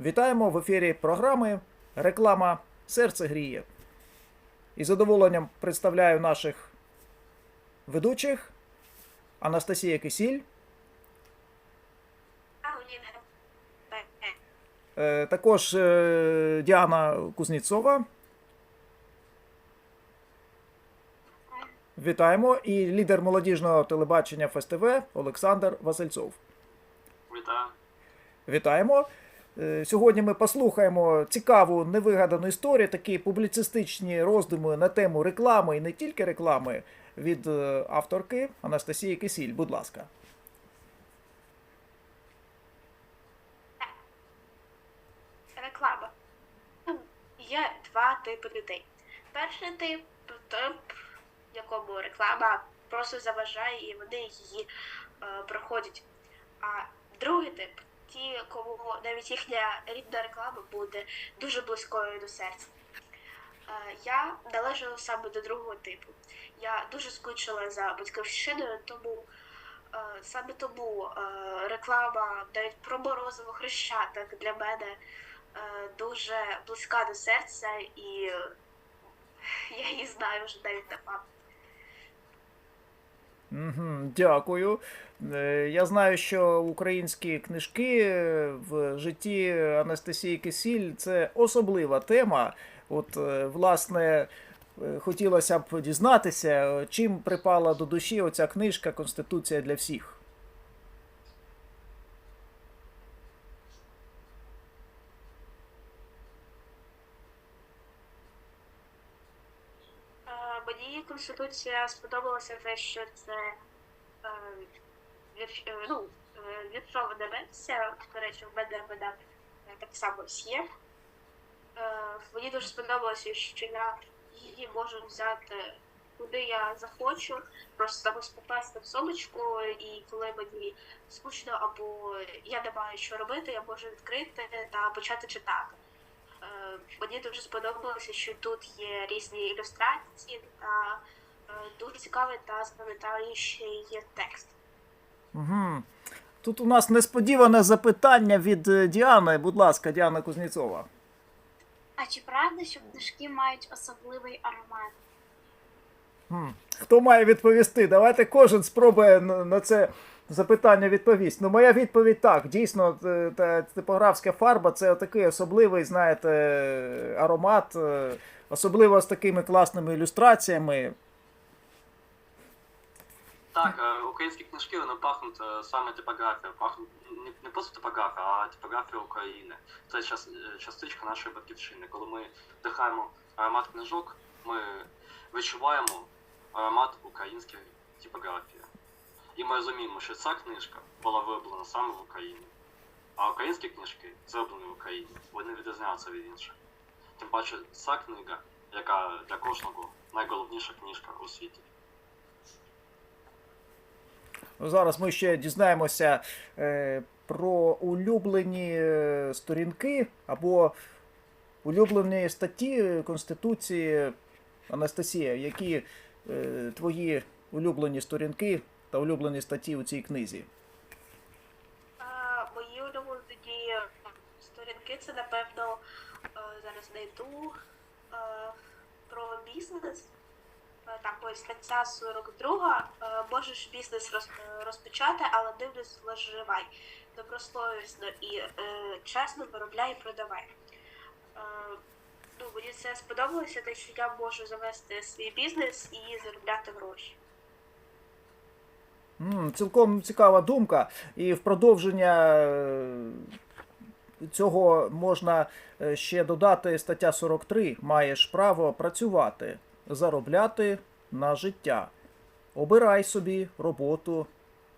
Вітаємо в ефірі програми Реклама Серце гріє. І задоволенням представляю наших ведучих Анастасія Кисіль, е, також е, Діана Кузніцова. Вітаємо. І лідер молодіжного телебачення ФСТВ Олександр Васильцов. Вітаю. Вітаємо. Е, Сьогодні ми послухаємо цікаву невигадану історію, такі публіцистичні роздуми на тему реклами і не тільки реклами від е, авторки Анастасії Кисіль. Будь ласка. Реклама. Є два типи людей. Перший тип тип, якому реклама просто заважає і вони її е, проходять. А другий тип ті, кому навіть їхня рідна реклама буде дуже близькою до серця. Е, я належу саме до другого типу. Я дуже скучила за батьківщиною, тому е, саме тому е, реклама навіть про морозиво хрещатик для мене дуже близька до серця, і я її знаю вже навіть на пам'ять. Дякую. Е, Я знаю, що українські книжки е, в житті Анастасії Кисіль це особлива тема. От, е, власне, хотілося б дізнатися, чим припала до душі оця книжка Конституція для всіх. Е, Мені конституція сподобалася те, що це е, е, ну, е, віршована версія. До речі, в мене вона так само є. Е, Мені дуже сподобалося, що я її можу взяти куди я захочу, просто зараз попасти в сумочку, і коли мені скучно або я не маю що робити, я можу відкрити та почати читати. Е, Мені дуже сподобалося, що тут є різні ілюстрації та е, дуже цікавий та запам'ятаючий текст. Угу. Тут у нас несподіване запитання від е, Діани. Будь ласка, Діана Кузніцова. А чи правда, що книжки мають особливий аромат? Хм. Хто має відповісти? Давайте кожен спробує на на це запитання відповісти. Ну, моя відповідь так. Дійсно, та типографська фарба це такий особливий, знаєте, аромат, е, особливо з такими класними ілюстраціями. Так, е, українські книжки вони пахнуть е, саме типографією. Пахнуть не, просто типографія, а типографія України. Це час, е, частичка нашої батьківщини. Коли ми вдихаємо аромат книжок, ми відчуваємо аромат української типографії. І ми розуміємо, що ця книжка була вироблена саме в Україні. А українські книжки зроблені в Україні. Вони відрізняються від інших. Тим паче, ця книга, яка для кожного найголовніша книжка у світі. Ну, Зараз ми ще дізнаємося е, про улюблені е, сторінки або улюблені статті Конституції Анастасія, які е, твої улюблені сторінки та улюблені статті у цій книзі. А, мої улюблені сторінки це, напевно, е, зараз знайду е, про бізнес. Е, Так, ось стаття 42. Е, Можеш бізнес розпочати, але дивлюсь, виживай. Добрословісно і чесно виробляй і продавай. Ну, мені це сподобалося, те, що я можу завести свій бізнес і заробляти гроші. Цілком цікава думка. І в продовження е, цього можна е, ще додати стаття 43. Маєш право працювати, заробляти на життя. Обирай собі роботу,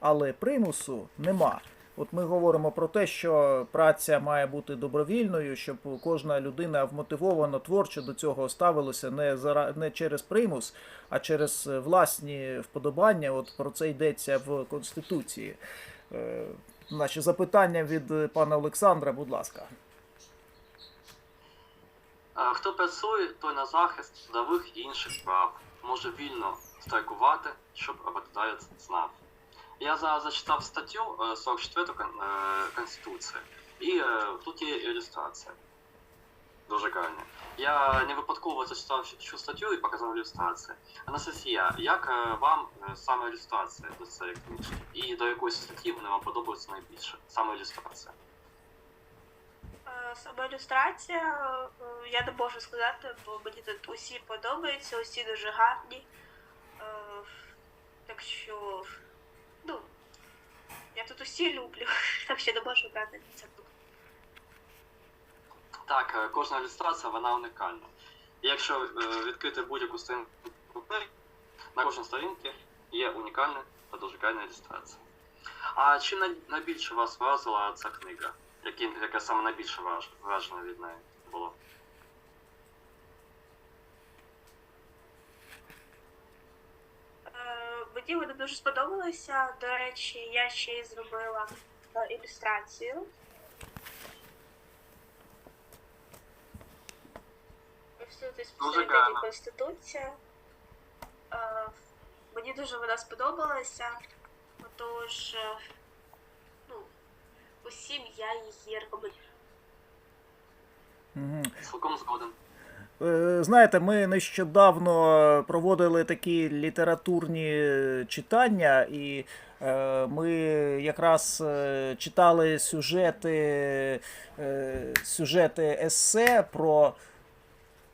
але примусу нема. От ми говоримо про те, що праця має бути добровільною, щоб кожна людина вмотивовано творчо до цього ставилася не зара... не через примус, а через е, власні вподобання. От про це йдеться в Конституції. Е, Наші запитання від е, пана Олександра, будь ласка. Хто працює, той на захист трудових і інших прав може вільно страйкувати, щоб роботодавець знав. Я зараз зачитав статтю е, 44 Кон- е, Конституції, І е, тут є ілюстрація. Дуже гарна. Я не випадково зачитав цю статтю і показав ілюстрацію. Анастасія, як е, вам е, саме ілюстрація до цієї книжки? І до якоїсь статті вони вам подобаються найбільше? Саме ілюстрація. Е, Сама ілюстрація, е, я не можу сказати, бо мені тут усі подобаються, усі дуже гарні. Е, Так що, ну, я тут усі люблю, так що не брати це. Так, е, кожна ілюстрація вона унікальна. Якщо е, відкрити будь-яку сторінку, на кожній сторінці є унікальна та дуже гарна ілюстрація. А чим найбільше вас вразила ця книга? Яке саме найбільше враж- враження від неї було? Е, Мені вони дуже сподобалися. До речі, я ще й зробила е, ілюстрацію. Ось тут посередині. Конституція. Е, Мені дуже вона сподобалася. Отож, е, ну, усім я її рекомендую. Цілком згоден. Е, Знаєте, ми нещодавно проводили такі літературні читання, і е, ми якраз е, читали сюжети, сюжети есе про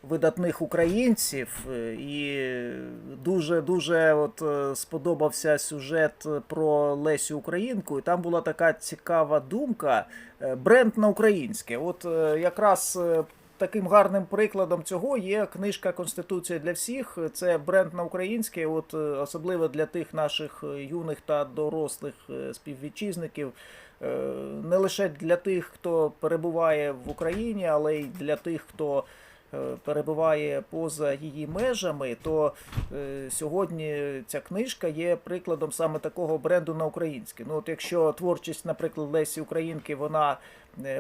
видатних українців, і дуже дуже от сподобався сюжет про Лесю Українку. І там була така цікава думка: бренд на українське. От якраз. Таким гарним прикладом цього є книжка Конституція для всіх. Це бренд на українське, от е, особливо для тих наших е, юних та дорослих е, співвітчизників. Не лише для тих, хто перебуває в Україні, але й для тих, хто перебуває поза її межами, то сьогодні ця книжка є прикладом саме такого бренду на українське. Ну, от якщо творчість, наприклад, Лесі Українки, вона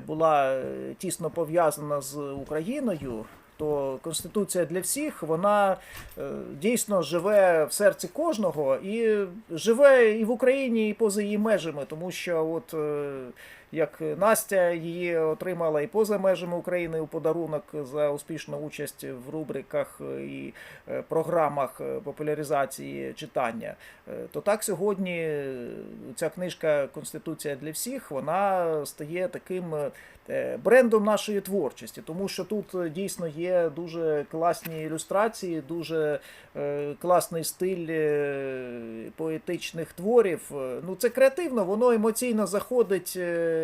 була е, тісно пов'язана з Україною. То Конституція для всіх вона е, дійсно живе в серці кожного і живе і в Україні, і поза її межами, тому що от е, як Настя її отримала і поза межами України у подарунок за успішну участь в рубриках і е, програмах е, популяризації читання, е, то так сьогодні ця книжка Конституція для всіх вона стає таким брендом нашої творчості, тому що тут дійсно є дуже класні ілюстрації, дуже класний стиль поетичних творів. Ну, це креативно, воно емоційно заходить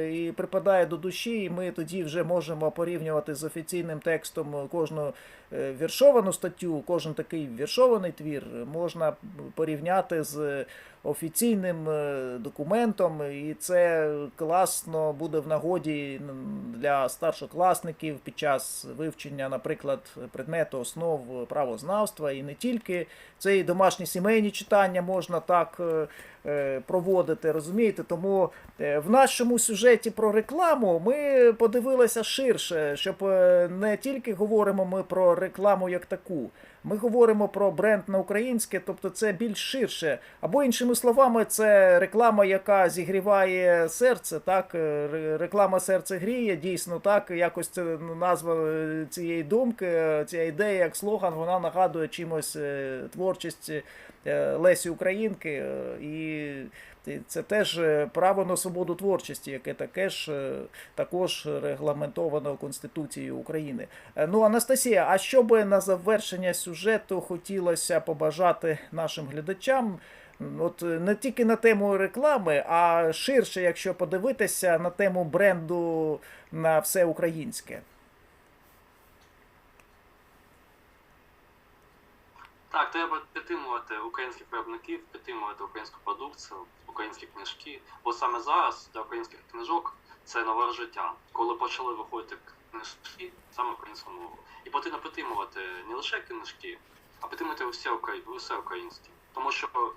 і припадає до душі, і ми тоді вже можемо порівнювати з офіційним текстом кожну е, віршовану статтю, кожен такий віршований твір можна порівняти з офіційним е, документом, і це класно буде в нагоді для старшокласників під час вивчення, наприклад, предмету основ правознавства, і не тільки це і домашні сімейні читання можна так е, е, проводити, розумієте? Тому в нашому сюжеті про рекламу ми подивилися ширше, щоб не тільки говоримо ми про рекламу як таку. Ми говоримо про бренд на українське, тобто це більш ширше. Або іншими словами, це реклама, яка зігріває серце. Так, Е, реклама серце гріє. Дійсно, так якось це назва е, цієї думки, е, ця ідея як слоган, вона нагадує чимось творчість Лесі Українки. І це теж е, право на свободу творчості, яке таке ж е, також регламентовано Конституцією України. Е, Ну, Анастасія, а що би на завершення сюжету хотілося побажати нашим глядачам? От не тільки на тему реклами, а ширше, якщо подивитися на тему бренду на все українське. Так, треба підтримувати українських виробників, підтримувати українську продукцію, українські книжки. Бо саме зараз для українських книжок це нове життя. Коли почали виходити книжки саме українською мовою. І потрібно підтримувати не лише книжки, а підтримувати усе, украї- усе українське. Тому що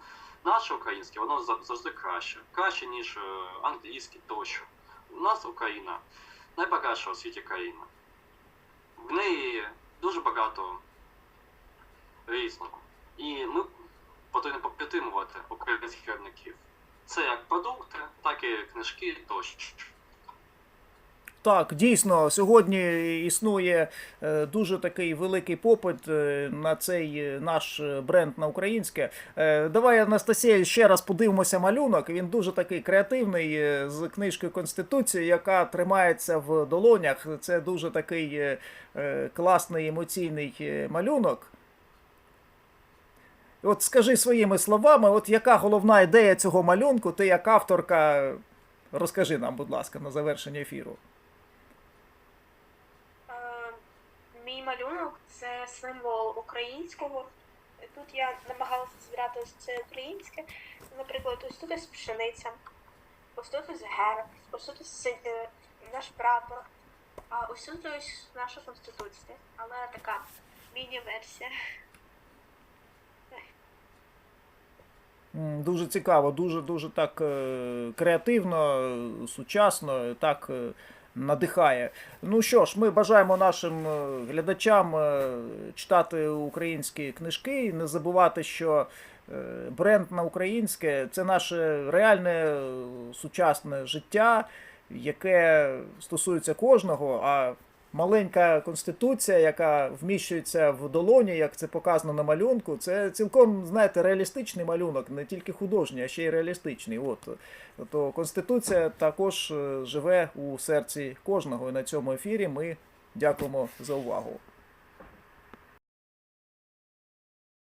наше українське, воно за- завжди краще. Краще, ніж е, англійське тощо. У нас Україна найбагатша у світі країна. В неї дуже багато різного. І ми потрібно підтримувати українських виробників. Це як продукти, так і книжки тощо. Так, дійсно, сьогодні існує е, дуже такий великий попит е, на цей наш бренд на українське. Е, Давай, Анастасія, ще раз подивимося малюнок. Він дуже такий креативний з книжкою Конституції, яка тримається в долонях. Це дуже такий класний емоційний малюнок. От скажи своїми словами, от яка головна ідея цього малюнку? Ти як авторка, розкажи нам, будь ласка, на завершення ефіру. Мій малюнок це символ українського. Тут я намагалася збирати ось це українське. Наприклад, ось тут ось пшениця, ось тут ось герб, ось тут ось е, наш прапор, а ось тут ось наша конституція. Але така міні-версія. Дуже цікаво, дуже дуже так е, креативно, сучасно, так е, надихає. Ну що ж, ми бажаємо нашим е, глядачам читати українські книжки і не забувати, що бренд на українське це наше реальне сучасне життя, яке стосується кожного. А маленька конституція, яка вміщується в долоні, як це показано на малюнку, це цілком, знаєте, реалістичний малюнок, не тільки художній, а ще й реалістичний. От то конституція також е, живе у серці кожного. І на цьому ефірі ми дякуємо за увагу.